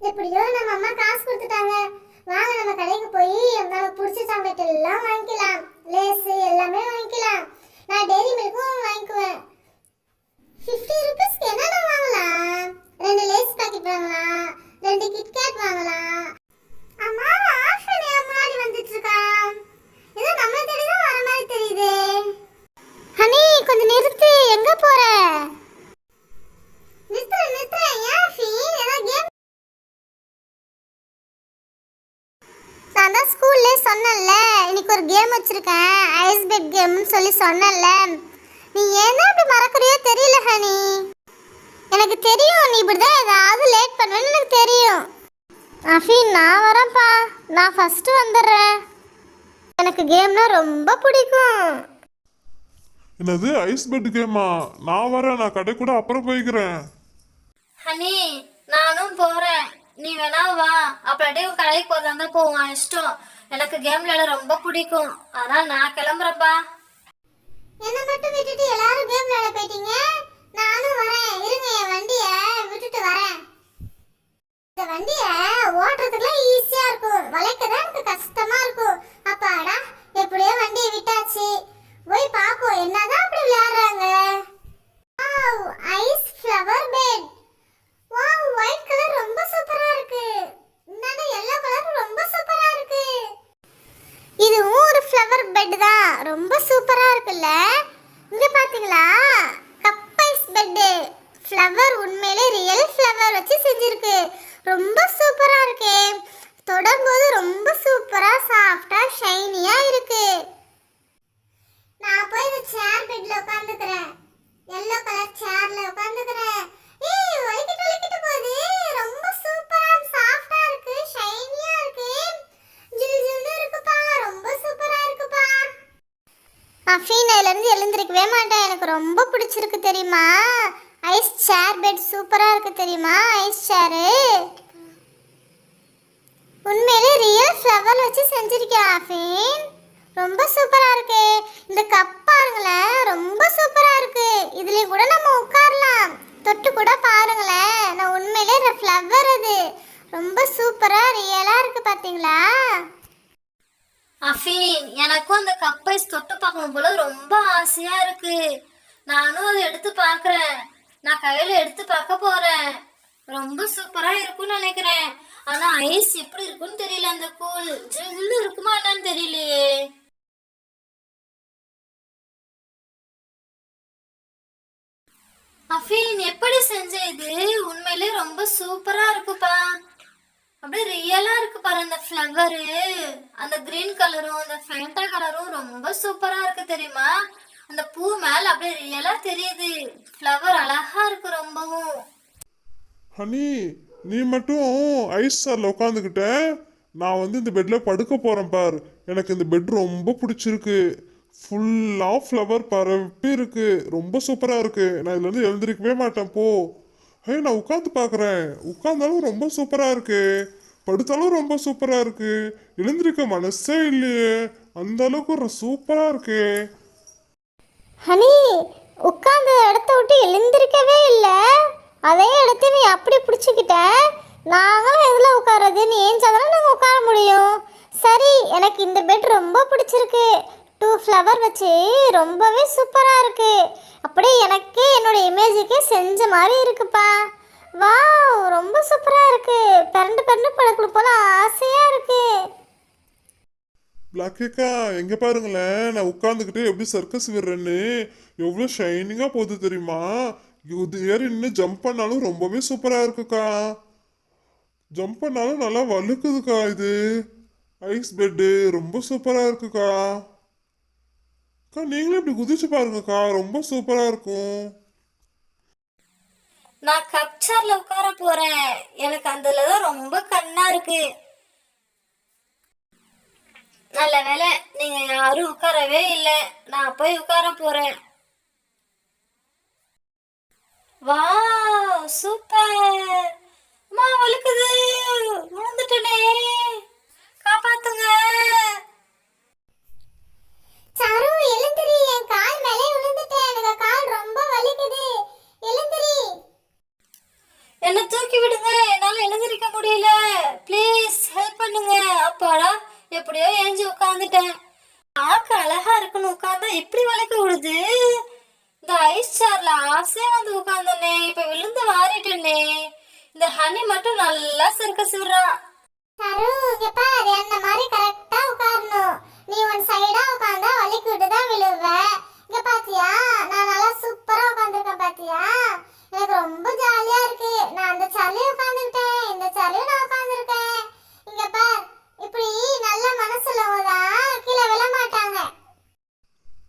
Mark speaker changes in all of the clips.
Speaker 1: எப்படியோ நம்ம அம்மா காசு கொடுத்துட்டாங்க. வாங்க நம்ம கடைக்கு போய் நமக்கு பிடிச்ச சாக்லேட் எல்லாம் வாங்கிக்கலாம். லேஸ் எல்லாமே வாங்கிக்கலாம். பெட் கேம்னு சொல்லி சொன்னேன்ல. நீ ஏன் அப்படி மறக்கறியோ தெரியல ஹனி. எனக்கு தெரியும் நீ இப்படி தான் ஏதாவது லேட் பண்ணுவேன்னு எனக்கு தெரியும். அஃபீன் நான் வரேன்ப்பா. நான் ஃபர்ஸ்ட் வந்துடுறேன். எனக்கு கேம்னா ரொம்ப பிடிக்கும்.
Speaker 2: என்னது ஐஸ் பெட் கேமா? நான் வரேன் நான் கடை கூட அப்புறம் போய்க்கிறேன்.
Speaker 3: ஹனி நானும் போறேன். நீ வேணா வா. அப்படியே உன் கடைக்கு போறதா இருந்தா போவான் இஷ்டம். எனக்கு கேம் விளையாட ரொம்ப பிடிக்கும். அதான் நான் கிளம்புறப்பா.
Speaker 1: என்ன மட்டும் விட்டுட்டு எல்லாரும் கேம் விளையாட போயிட்டீங்க? நானும் வரேன். இருங்க என் வண்டிய விட்டுட்டு வரேன். இந்த வண்டிய ஓட்டுறதுக்குலாம் ஈஸியா இருக்கும். வளைக்க தான் எனக்கு கஷ்டமா இருக்கும் அப்பாடா எப்படியோ வண்டியை விட்டாச்சு போய் பாப்போம் என்னதான் அப்படி விளையாடுறாங்க wow ice flower bed wow white colour ரொம்ப சூப்பரா இருக்கு இந்தாண்ட எல்லோ கலர் ரொம்ப சூப்பரா இருக்கு இதுவும் ஒரு ஃப்ளவர் பெட் தான் ரொம்ப சூப்பராக இருக்குல்ல? இங்கே பார்த்தீங்களா கப் ஐஸ் பெட் ஃப்ளவர் உண்மையிலே ரியல் ஃப்ளவர் வச்சு செஞ்சுருக்கு. ரொம்ப சூப்பராக இருக்கு. தொடங்கும்போது ரொம்ப சூப்பரா சாஃப்டா ஷைனியா இருக்கு நான் போய் இந்த சேர் பெட்ல உட்கார்ந்துக்கிறேன் எல்லோ கலர் சேர்ல உட்கார்ந்துக்கிறேன் ஏய் ஒலிக்கிட்டு ஒலிக்கிட்டு போகுது ரொம்ப சூப்பரா சாஃப்டா இருக்கு ஷைனியா இருக்கு ஜில் ஜில்னு இருக்குப்பா ரொம்ப சூப்பரா இருக்குப்பா அஃபீன் இருந்து எழுந்திருக்கவே மாட்டேன். எனக்கு ரொம்ப பிடிச்சிருக்கு தெரியுமா? ஐஸ் சேர் பெட் சூப்பராக இருக்கு தெரியுமா? ஐஸ் சேரு உண்மையிலே ரியல் ஃப்ளவர் வச்சு செஞ்சுருக்கியா அஃபீன்? ரொம்ப சூப்பராக இருக்கு. இந்த கப் பாருங்களேன் ரொம்ப சூப்பராக இருக்கு. இதுலேயும் கூட நம்ம உட்காரலாம். தொட்டு கூட பாருங்களேன். நான் உண்மையிலே ஃப்ளவர் அது. ரொம்ப சூப்பராக ரியலாக இருக்குது பார்த்தீங்களா
Speaker 3: அஃபீன் எனக்கும் அந்த கப்பை தொட்டு பார்க்கணும் போல ரொம்ப ஆசையா இருக்கு. நானும் அதை எடுத்து பார்க்குறேன். நான் கையில எடுத்து பார்க்க போறேன். ரொம்ப சூப்பரா இருக்கும்னு நினைக்கிறேன். ஆனா ஐஸ் எப்படி இருக்கும்னு தெரியல அந்த கூல் ஜில்லு இருக்குமா என்னன்னு தெரியலையே. அஃபீன் எப்படி செஞ்ச இது? உண்மையிலே ரொம்ப சூப்பரா இருக்குப்பா. அப்படியே ரியலா இருக்கு பாரு அந்த ஃப்ளவரு அந்த கிரீன் கலரும் அந்த ஃபேண்டா கலரும் ரொம்ப சூப்பரா இருக்கு தெரியுமா? அந்த பூ மேல அப்படியே ரியலா தெரியுது. ஃப்ளவர் அழகா இருக்கு ரொம்பவும்.
Speaker 2: ஹனி நீ மட்டும் ஐஸ் சார்ல உட்காந்துக்கிட்ட நான் வந்து இந்த பெட்ல படுக்க போறேன் பார். எனக்கு இந்த பெட் ரொம்ப பிடிச்சிருக்கு. ஃபுல்லாக ஃப்ளவர் பரப்பி இருக்கு. ரொம்ப சூப்பராக இருக்கு. நான் இதுலேருந்து எழுந்திருக்கவே மாட்டேன் போ. ஹே நான் உட்காந்து பார்க்குறேன் உட்காந்தாலும் ரொம்ப சூப்பராக இருக்கு. படுத்தாலும் ரொம்ப சூப்பராக இருக்கு. எழுந்திருக்க மனசே இல்லையே. அந்த அளவுக்கு சூப்பராக இருக்கு.
Speaker 1: ஹனி உட்கார்ந்த இடத்த விட்டு எழுந்திருக்கவே இல்லை. அதே இடத்த நீ அப்படி பிடிச்சிக்கிட்ட? நாங்களும் எதில் உட்காரது நீ ஏஞ்சாதானே நாங்கள் உட்கார முடியும்? சரி எனக்கு இந்த பெட் ரொம்ப பிடிச்சிருக்கு. டூ ஃப்ளவர் வச்சு ரொம்பவே சூப்பராக இருக்குது அப்படியே எனக்கே என்னோட இமேஜுக்கே செஞ்ச மாதிரி இருக்குப்பா. வாவ் ரொம்ப சூப்பராக இருக்கு. பிறண்டு பிறண்டு படுக்கணும் போல ஆசையாக இருக்கு.
Speaker 2: பிளாக்கேக்கா எங்கே பாருங்களேன் நான் உட்காந்துக்கிட்டு எப்படி சர்க்கஸ் விடுறேன்னு. எவ்வளோ ஷைனிங்காக போகுது தெரியுமா? இது ஏறி இன்னும் ஜம்ப் பண்ணாலும் ரொம்பவே சூப்பராக இருக்குக்கா. ஜம்ப் பண்ணாலும் நல்லா வழுக்குதுக்கா இது. ஐஸ் பெட்டு ரொம்ப சூப்பராக இருக்குக்கா. அக்கா நீங்களும் இப்படி குதிச்சு பாருங்கக்கா ரொம்ப சூப்பராக இருக்கும்.
Speaker 3: நான் கப் சேர்ல உட்கார போறேன். எனக்கு அதுலதான் ரொம்ப கண்ணா இருக்கு. நல்ல வேலை நீங்க யாரும் உட்காரவே இல்லை. நான் போய் உட்கார போறேன். Wow super. அம்மா வலுக்குது விழுந்துட்டனே. காப்பாத்துங்க.
Speaker 1: சரு எழுந்திரி. என் கால் மேலே விழுந்துட்டேன் எனக்கு கால் ரொம்ப வலிக்குது எழுந்திரி
Speaker 3: என்ன தூக்கி விடுங்க என்னால எழுந்திருக்க முடியல முடியல ப்ளீஸ் ஹெல்ப் பண்ணுங்க அப்பாடா எப்படியோ ஏஞ்சி உட்காந்துட்டேன் பார்க்க அழகா இருக்குன்னு உட்காந்தா எப்படி வளைக்க இந்த ஐஸ் சேர்ல ஆசையா வந்து உட்கார்ந்தனே இப்ப விழுந்து வாரிட்டேனே. இந்த ஹனி மட்டும் நல்லா சிறுக்க சிறுறா
Speaker 1: சரு இங்க பாரு என்ன மாதிரி கரெக்டா உட்காரணும். நீ ஒன் சைடா உட்கார்ந்தா வலிக்கு விட்டுதான் தான் விழுவ இங்க பாத்தியா நான் நல்லா சூப்பரா உட்கார்ந்திருக்கேன் பாத்தியா எனக்கு ரொம்ப ஜாலியா இருக்கு நான் அந்த சேர்லயும் உட்கார்ந்துட்டேன் இந்த சேர்லயும் நான் உட்கார்ந்திருக்கேன் இங்க பார் இப்படி நல்ல மனசுல தான் கீழே விழ மாட்டாங்க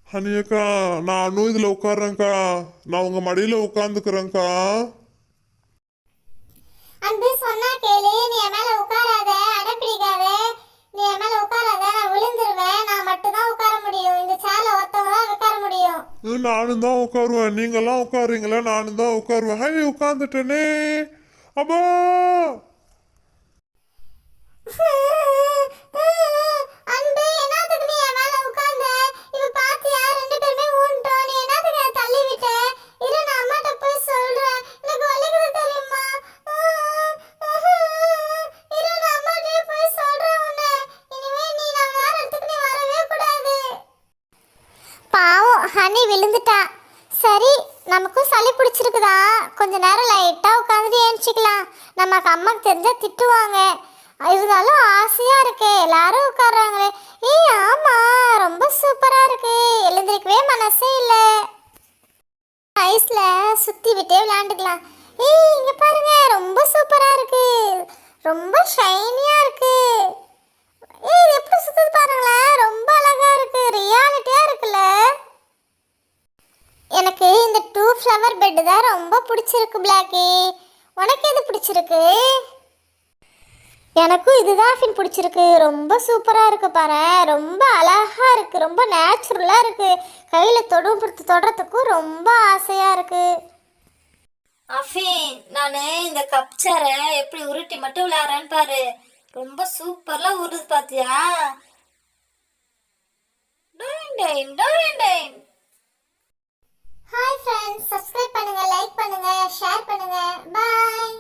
Speaker 2: ஹனி அக்கா நானும் இதுல உட்கார்றேன்க்கா. நான் உங்க மடியில உட்காந்துக்கிறேன்க்கா
Speaker 1: அன்பு சொன்னா கேளு. நீ என் மேல உட்காராத. அடப்பிடிக்காத நீ என் மேல உட்காராத. நான் விழுந்துருவேன். நான் மட்டும் தான் உட்கார முடியும். இந்த சேர்ல ஒருத்தவங்க தான் உட்கார முடியும்.
Speaker 2: நானும் தான் உட்காருவேன். நீங்கெல்லாம் உட்காருங்களா நானும் தான் உட்காருவேன். ஹை உட்காந்துட்டேனே அப்பா
Speaker 1: ஹனி விழுந்துட்டா. சரி நமக்கும் சளி பிடிச்சிருக்குதா? கொஞ்ச நேரம் லைட்டாக உட்காந்துட்டு ஏன்ச்சிக்கலாம் நமக்கு அம்மாக்கு தெரிஞ்சால் திட்டுவாங்க. இருந்தாலும் ஆசையாக இருக்கு. எல்லாரும் உட்கார்றாங்களே. ஏய் ஆமாம் ரொம்ப சூப்பராக இருக்கு. எழுந்திருக்கவே மனசே இல்லை. ஐஸில் சுற்றி விட்டே விளையாண்டுக்கலாம். ஏய் இங்கே பாருங்க ரொம்ப சூப்பராக இருக்கு. ரொம்ப ஷைனியாக இருக்குது ஏய் இது எப்படி சுத்துது பாருங்களேன் ரொம்ப அழகா இருக்கு ரியாலிட்டியா இருக்குல்ல எனக்கு இந்த டூ ஃப்ளவர் பெட் தான் ரொம்ப பிடிச்சிருக்கு பிளாக்கி? உனக்கு எது பிடிச்சிருக்கு? எனக்கும் இதுதான் ஃபின் பிடிச்சிருக்கு. ரொம்ப சூப்பராக இருக்குது பாரு. ரொம்ப அழகாக இருக்குது ரொம்ப நேச்சுரலாக இருக்குது கையில் தொடும் தொடுறதுக்கும் ரொம்ப ஆசையாக இருக்குது
Speaker 3: அஃபின் நான் இந்த கப் சேரை எப்படி உருட்டி மட்டும் விளையாடுறேன்னு பாரு. ரொம்ப சூப்பர்லாம் உருது பார்த்தியா டைம் டைன் டொயின் டைன்
Speaker 1: ஹாய் ஃப்ரெண்ட்ஸ் சப்ஸ்கிரைப் பண்ணுங்க லைக் பண்ணுங்க ஷேர் பண்ணுங்க. பாய்